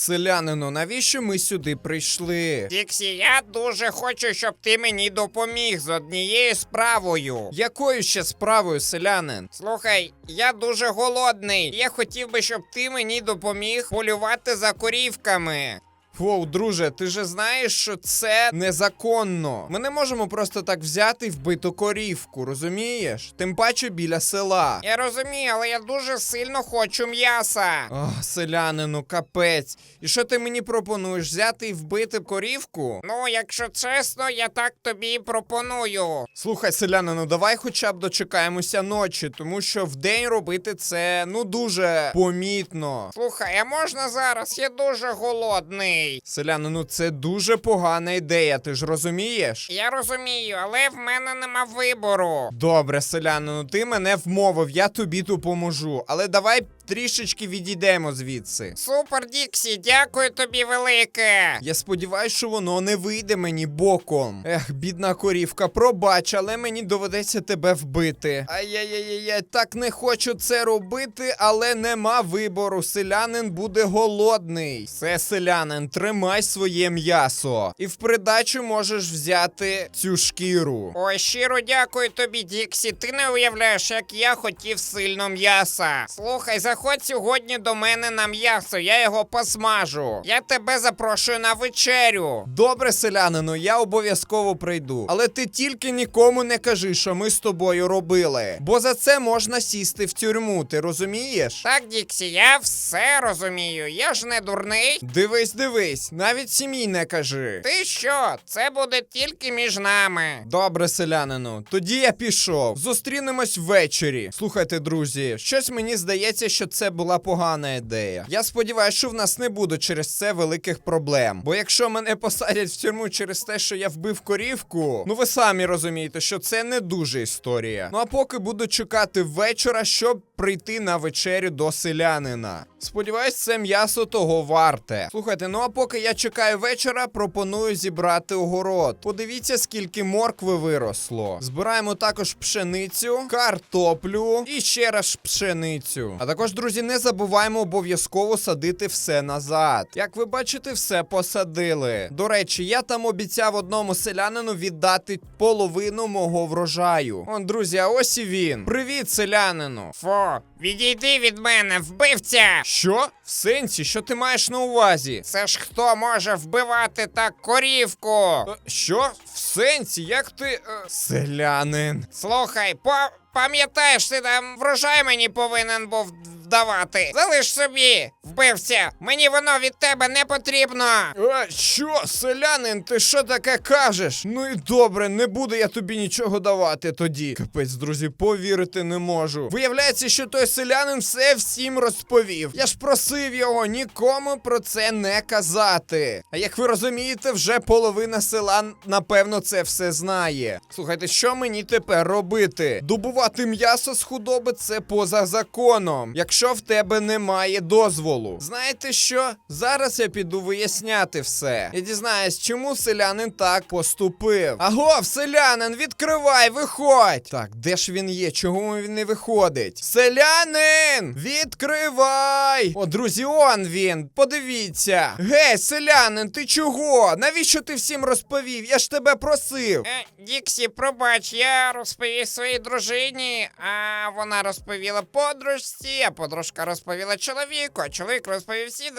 Селянину, навіщо ми сюди прийшли? Діксі, я дуже хочу, щоб ти мені допоміг з однією справою. Якою ще справою, селянин? Слухай, я дуже голодний. Я хотів би, щоб ти мені допоміг полювати за корівками. Воу, друже, ти же знаєш, що це незаконно. Ми не можемо просто так взяти і вбити корівку, розумієш? Тим паче біля села. Я розумію, але я дуже сильно хочу м'яса. Ох, селянину, капець. І що ти мені пропонуєш? Взяти і вбити корівку? Ну, якщо чесно, я так тобі і пропоную. Слухай, селянину, давай хоча б дочекаємося ночі, тому що вдень робити це ну дуже помітно. Слухай, а можна зараз? Я дуже голодний. Селянину, це дуже погана ідея, ти ж розумієш? Я розумію, але в мене нема вибору. Добре, селянину, ти мене вмовив, я тобі допоможу. Але давай трішечки відійдемо звідси. Супер, Діксі, дякую тобі велике. Я сподіваюся, що воно не вийде мені боком. Ех, бідна корівка, пробач, але мені доведеться тебе вбити. Ай-яй-яй-яй, так не хочу це робити, але нема вибору. Селянин буде голодний. Все, селянин, тримай своє м'ясо. І в придачу можеш взяти цю шкіру. Ой, щиро дякую тобі, Діксі. Ти не уявляєш, як я хотів сильно м'яса. Слухай, заходь сьогодні до мене на м'ясо, я його посмажу. Я тебе запрошую на вечерю. Добре, селянину, я обов'язково прийду. Але ти тільки нікому не кажи, що ми з тобою робили. Бо за це можна сісти в тюрму, ти розумієш? Так, Діксі, я все розумію. Я ж не дурний. Дивись, дивись, навіть сім'ї не кажи. Ти що? Це буде тільки між нами. Добре, селянину, тоді я пішов. Зустрінемось ввечері. Слухайте, друзі, щось мені здається, що це була погана ідея. Я сподіваюся, що в нас не буде через це великих проблем. Бо якщо мене посадять в тюрму через те, що я вбив корівку, ну ви самі розумієте, що це не дуже історія. Ну а поки буду чекати вечора, щоб прийти на вечерю до селянина. Сподіваюсь, це м'ясо того варте. Слухайте, ну а поки я чекаю вечора, пропоную зібрати огород. Подивіться, скільки моркви виросло. Збираємо також пшеницю, картоплю і ще раз пшеницю. А також, друзі, не забуваємо обов'язково садити все назад. Як ви бачите, все посадили. До речі, я там обіцяв одному селянину віддати половину мого врожаю. Он, друзі, а ось і він. Привіт, селянину. Фу, відійди від мене, вбивця! Що? В сенсі, що ти маєш на увазі? Це ж хто може вбивати так корівку? Е, Що? В сенсі? Як ти. е, Селянин. Слухай, по пам'ятаєш, ти там врожай мені повинен був вдавати. Залиш собі, вбивця. Мені воно від тебе не потрібно. Е, що, селянин, ти що таке кажеш? Ну і добре, не буду я тобі нічого давати тоді. Капець, друзі, повірити не можу. Виявляється, що той селянин все всім розповів. Я ж просив його нікому про це не казати. А як ви розумієте, вже половина села, напевно, це все знає. Слухайте, що мені тепер робити? Добувати м'ясо з худоби це поза законом. Якщо в тебе немає дозволу. Знаєте що? Зараз я піду виясняти все. Я дізнаюсь, чому селянин так поступив. Агов, селянин, відкривай, виходь! Так, де ж він є? Чого він не виходить? Селянин! Відкривай! О, друзі, он він. Подивіться. Гей, селянин, ти чого? Навіщо ти всім розповів? Я ж тебе просив. Е, Діксі, пробач, я розповів своїй дружині, а вона розповіла подружці, а подружка розповіла чоловіку, а чоловік розповів всі.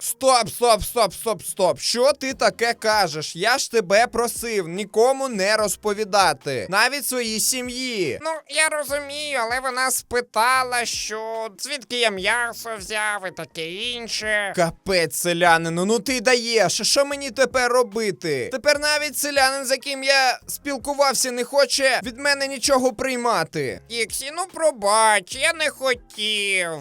Стоп, стоп, стоп, стоп, стоп. Що ти таке кажеш? Я ж тебе просив нікому не розповідати, навіть своїй сім'ї. Ну, я розумію, але вона спитала, що звідки я м'ясо взяв і таке інше. Капець, селянину, ну ти даєш. Що мені тепер робити? Тепер навіть селянин, з яким я спілкувався, не хоче від мене нічого приймати. Діксі, ну пробач, я не хотів.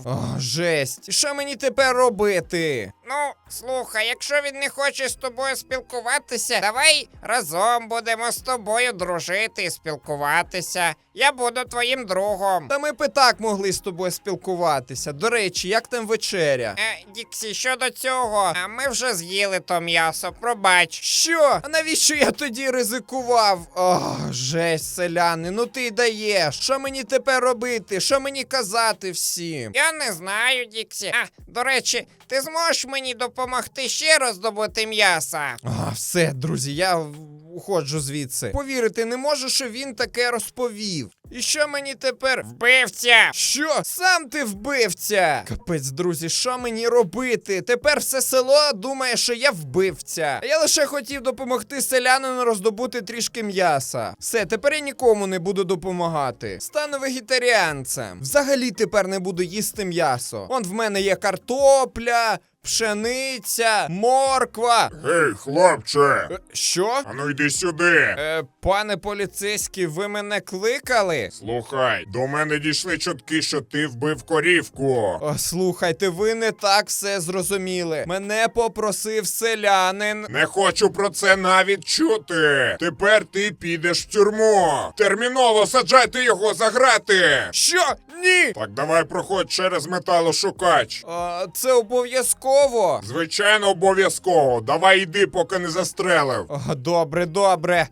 О, жесть. Що мені тепер робити? Ну, слухай, якщо він не хоче з тобою спілкуватися, давай разом будемо з тобою дружити і спілкуватися. Я буду твоїм другом. Та ми б і так могли з тобою спілкуватися. До речі, як там вечеря? Е, Діксі, щодо цього, а ми вже з'їли то м'ясо, пробач. Що? А навіщо я тоді ризикував? О, жесть, селяни, ну ти даєш. Що мені тепер робити? Що мені казати всім? Я не знаю, Діксі. А, до речі, ти зможеш мені мені допомогти ще роздобути м'яса. А, все, друзі, я уходжу звідси. Повірити не можу, що він таке розповів. І що мені тепер? Вбивця! Що? Сам ти вбивця? Капець, друзі, що мені робити? Тепер все село думає, що я вбивця. А я лише хотів допомогти селянину роздобути трішки м'яса. Все, тепер я нікому не буду допомагати. Стану вегетаріанцем. Взагалі тепер не буду їсти м'ясо. Он в мене є картопля. Пшениця, морква. Гей, хлопче! Е, Що? Ану йди сюди. Е, пане поліцейський, ви мене кликали? Слухай, до мене дійшли чутки, що ти вбив корівку. О, слухайте, ви не так все зрозуміли. Мене попросив селянин. Не хочу про це навіть чути. Тепер ти підеш в тюрму. Терміново саджайте його за грати. Що? Ні! Так давай проходь через металошукач. А, це обов'язково. Звичайно, обов'язково. Давай йди, поки не застрелив. О, добре, добре.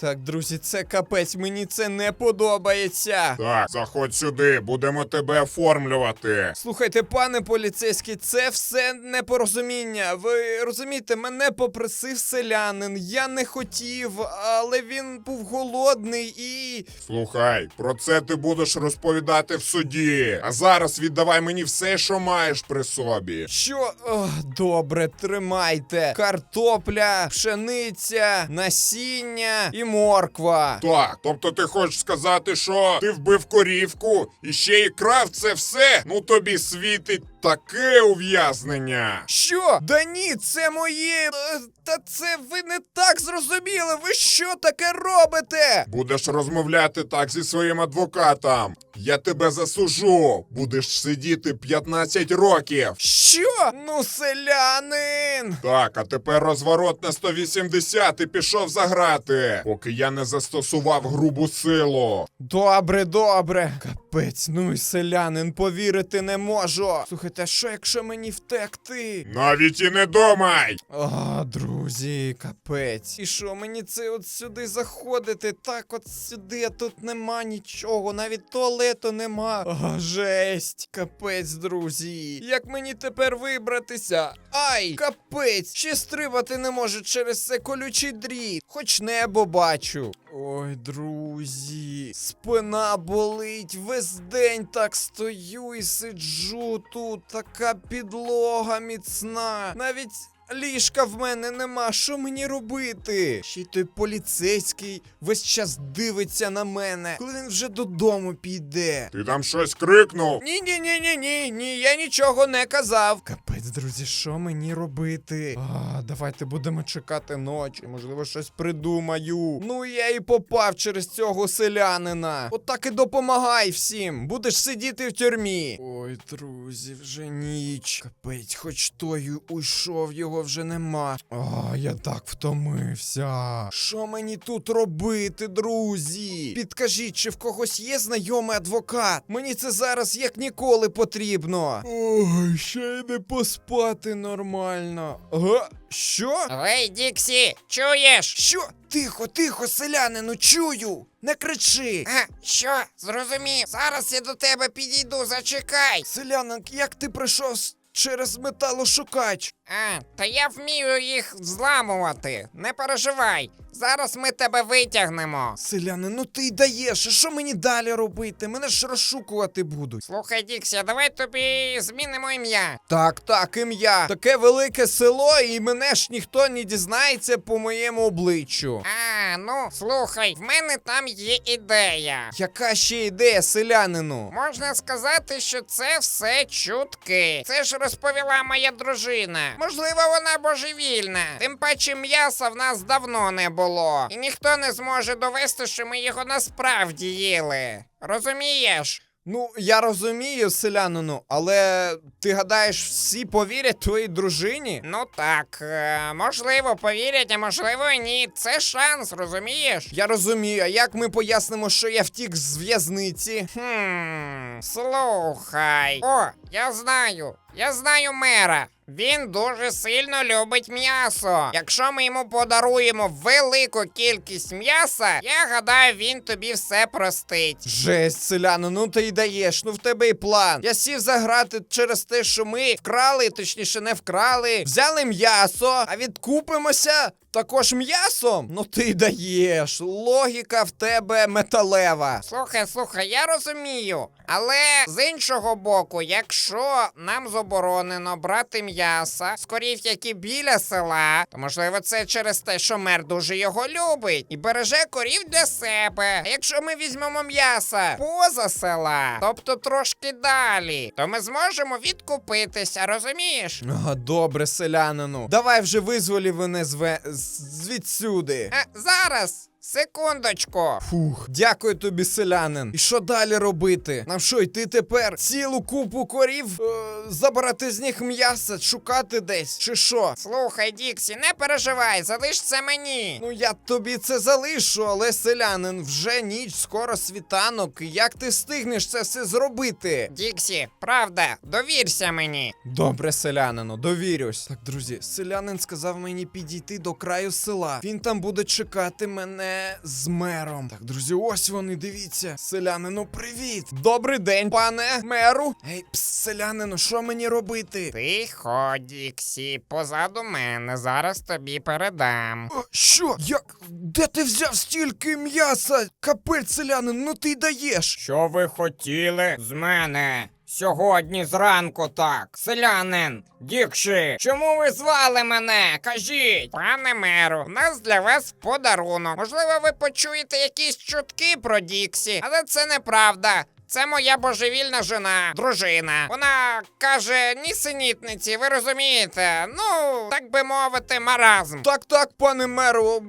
Так, друзі, це капець, мені це не подобається. Так, заходь сюди, будемо тебе оформлювати. Слухайте, пане поліцейський, це все непорозуміння. Ви розумієте, мене попросив селянин. Я не хотів, але він був голодний і. Слухай, про це ти будеш розповідати в суді. А зараз віддавай мені все, що маєш при собі. Що? О, добре, тримайте. Картопля, пшениця, насіння і морква. Так, тобто ти хочеш сказати, що ти вбив корівку і ще й крав це все? Ну тобі світить таке ув'язнення. Що? Да ні, це моє. Е, Та це ви не так зрозуміли. Ви що таке робите? Будеш розмовляти так зі своїм адвокатом. Я тебе засужу. Будеш сидіти 15 років. Що? Ну, селянин. Так, а тепер розворот на 180 і пішов за грати, поки я не застосував грубу силу. Добре, добре. Капець, ну і селянин, повірити не можу. Слухайте, а що якщо мені втекти? Навіть і не думай. А, друзі, капець. І що, мені це от сюди заходити? Так, от сюди, а тут нема нічого, навіть туалету нема. А, жесть, капець, друзі. Як мені тепер вибратися? Ай, капець, ще стрибати не може через це колючий дріт. Хоч небо бачу. Ой, друзі, спина болить. Весь день так стою і сиджу тут. Така підлога міцна. Навіть ліжка в мене нема. Що мені робити? Ще й той поліцейський весь час дивиться на мене, коли він вже додому піде. Ти там щось крикнув? Ні, ні, ні, ні, ні, ні, я нічого не казав. Капець, друзі, що мені робити? А, давайте будемо чекати ночі. Можливо, щось придумаю. Ну я і попав через цього селянина. Отак і допомагай всім. Будеш сидіти в тюрмі. Ой, друзі, вже ніч. Капець, хоч той уйшов, його вже нема. А, я так втомився. Що мені тут робити, друзі? Підкажіть, чи в когось є знайомий адвокат? Мені це зараз як ніколи потрібно. Ой, ще й не поспати нормально. Ага, що? Гей, Діксі, чуєш? Що? Тихо, тихо, селянину, чую! Не кричи! А, що? Зрозумів. Зараз я до тебе підійду, зачекай. Селянин, як ти прийшов через металошукач? А, та я вмію їх зламувати. Не переживай. Зараз ми тебе витягнемо. Селянин, ну ти й даєш, а що мені далі робити? Мене ж розшукувати будуть. Слухай, Діксі, давай тобі змінимо ім'я. Так, так, ім'я. Таке велике село, і мене ж ніхто не дізнається по моєму обличчю. А, ну слухай, в мене там є ідея. Яка ще ідея селянину? Можна сказати, що це все чутки. Це ж розповіла моя дружина. Можливо, вона божевільна. Тим паче м'яса в нас давно не було. І ніхто не зможе довести, що ми його насправді їли. Розумієш? Ну, я розумію, селянину, але ти гадаєш, всі повірять твоїй дружині? Ну так, е, можливо, повірять, а можливо, і ні. Це шанс, розумієш? Я розумію, а як ми пояснимо, що я втік з в'язниці? Хм, слухай. О, я знаю. Я знаю мера. Він дуже сильно любить м'ясо. Якщо ми йому подаруємо велику кількість м'яса, я гадаю, він тобі все простить. Жесть, селяно, ну ти й даєш, ну в тебе і план. Я сів заграти через те, що ми вкрали, точніше, не вкрали, взяли м'ясо, а відкупимося також м'ясом. Ну ти даєш. Логіка в тебе металева. Слухай, слухай, я розумію. Але з іншого боку, якщо нам заборонено брати м'яса з корів, які біля села, то можливо це через те, що мер дуже його любить і береже корів для себе. А якщо ми візьмемо м'яса поза села, тобто трошки далі, то ми зможемо відкупитися, розумієш? Ага, добре, селянину. Давай вже визволі мене з- звідсюди. Е, зараз, секундочку. Фух, дякую тобі, селянин. І що далі робити? Нам що, йти тепер цілу купу корів, е, забирати з них м'ясо, шукати десь, чи що? Слухай, Діксі, не переживай, залиш це мені. Ну я тобі це залишу, але селянин, вже ніч, скоро світанок. Як ти встигнеш це все зробити? Діксі, правда, довірся мені. Добре, селянину, довірюсь. Так, друзі, селянин сказав мені підійти до краю села. Він там буде чекати мене з мером. Так, друзі, ось вони, дивіться. Селянину, привіт! Добрий день, пане меру. Ей, пс, селянину, що мені робити? Тихо, Діксі, позаду мене, зараз тобі передам. О, Що? Як? Де ти взяв стільки м'яса? Капець, селянин, ну ти й даєш. Що ви хотіли з мене? Сьогодні зранку так. Селянин, Дікші, чому ви звали мене? Кажіть. Пане меру, у нас для вас подарунок. Можливо, ви почуєте якісь чутки про Діксі, але це неправда. Це моя божевільна жена, дружина. Вона каже нісенітниці, ви розумієте? Ну, так би мовити, маразм. Так, так, пане меру,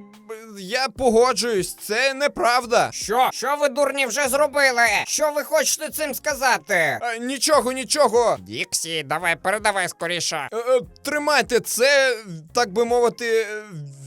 я погоджуюсь, це неправда. Що? Що ви дурні вже зробили? Що ви хочете цим сказати? Е, нічого, нічого. Діксі, давай, передавай скоріше. Е, е, тримайте це, так би мовити,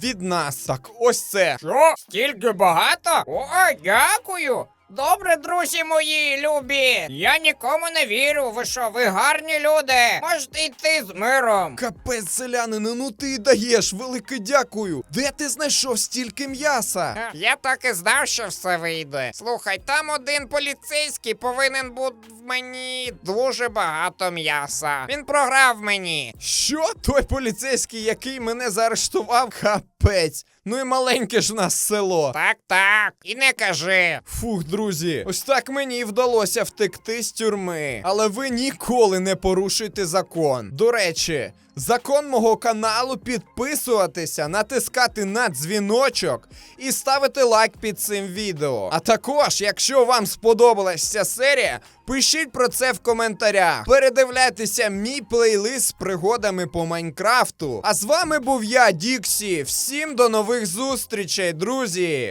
від нас. Так, ось це. Що? Стільки багато? О, дякую. Добре, друзі мої любі. Я нікому не вірю. Ви що, ви гарні люди? Можете йти з миром. Капець, селянину, ну ти й даєш, велике дякую. Де ти знайшов стільки м'яса? Е, Я так і знав, що все вийде. Слухай, там один поліцейський повинен бути в мені дуже багато м'яса. Він програв мені. Що? Той поліцейський, який мене заарештував? Капець. Ну і маленьке ж в нас село. Так, так. І не кажи. Фух, друзі, ось так мені і вдалося втекти з тюрми. Але ви ніколи не порушуйте закон. До речі, закон мого каналу підписуватися, натискати на дзвіночок і ставити лайк під цим відео. А також, якщо вам сподобалась ця серія, пишіть про це в коментарях. Передивляйтеся мій плейлист з пригодами по Майнкрафту. А з вами був я, Діксі. Всім до нових зустрічей, друзі!